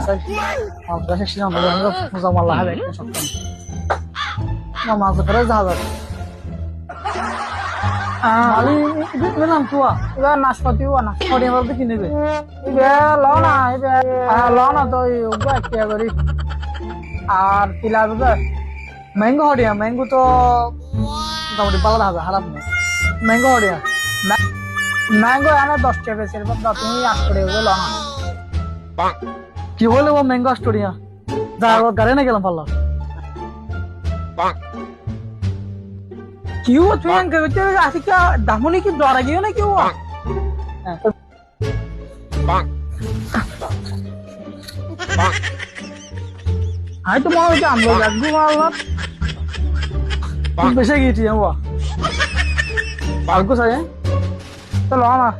sai আমার কাছে ছিল আমরা মুজা মাল্লা হবে একটা সব না মাছ করে যা যাবে মালি ইবে নাম তুয়া নাশপাতি ও না আমার কি নেবে লো না তো করি আর পিলা বিবে ম্যাঙ্গো হরিয়া ম্যাঙ্গো তো মোটামুটি পালা হবে খারাপ না ম্যাঙ্গো হরিয়া ম্যাঙ্গো এনে দশ টাকা বেশি তুমি আট করে লো না কি হলো ও ম্যাঙ্গো স্টোরিয়া যা আর গারে না গেলাম পাল্লা। কিউ চুয়ান কইতে আসি কি দামনি কি ডরা গিও না কিউ আই তো মাও জাম লাগু মাল্লা বেশে গিয়েছি আমরা পালকো সাজে চলো আমার